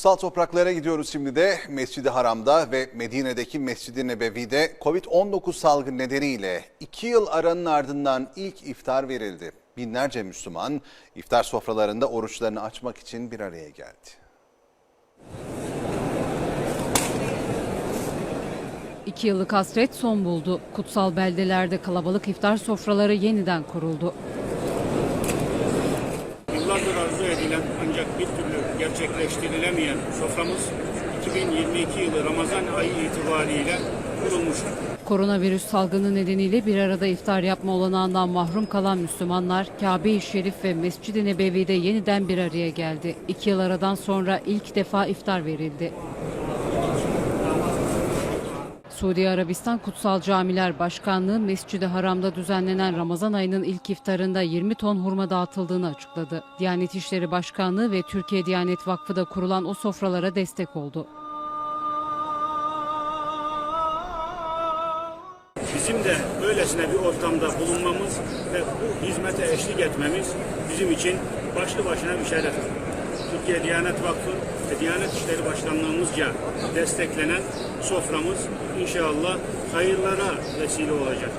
Kutsal topraklara gidiyoruz şimdi de Mescid-i Haram'da ve Medine'deki Mescid-i Nebevi'de Covid-19 salgını nedeniyle iki yıl aranın ardından ilk iftar verildi. Binlerce Müslüman iftar sofralarında oruçlarını açmak için bir araya geldi. İki yıllık hasret son buldu. Kutsal beldelerde kalabalık iftar sofraları yeniden kuruldu. Edilen ancak bir türlü gerçekleştirilemeyen soframız 2022 yılı Ramazan ayı itibariyle kurulmuştur. Koronavirüs salgını nedeniyle bir arada iftar yapma olanağından mahrum kalan Müslümanlar Kabe-i Şerif ve Mescid-i Nebevi'de yeniden bir araya geldi. İki yıl aradan sonra ilk defa iftar verildi. Suudi Arabistan Kutsal Camiler Başkanlığı Mescid-i Haram'da düzenlenen Ramazan ayının ilk iftarında 20 ton hurma dağıtıldığını açıkladı. Diyanet İşleri Başkanlığı ve Türkiye Diyanet Vakfı da kurulan o sofralara destek oldu. Bizim de böylesine bir ortamda bulunmamız ve bu hizmete eşlik etmemiz bizim için başlı başına bir şereftir. Türkiye Diyanet Vakfı ve Diyanet İşleri Başkanlığımızca desteklenen soframız inşallah hayırlara vesile olacak.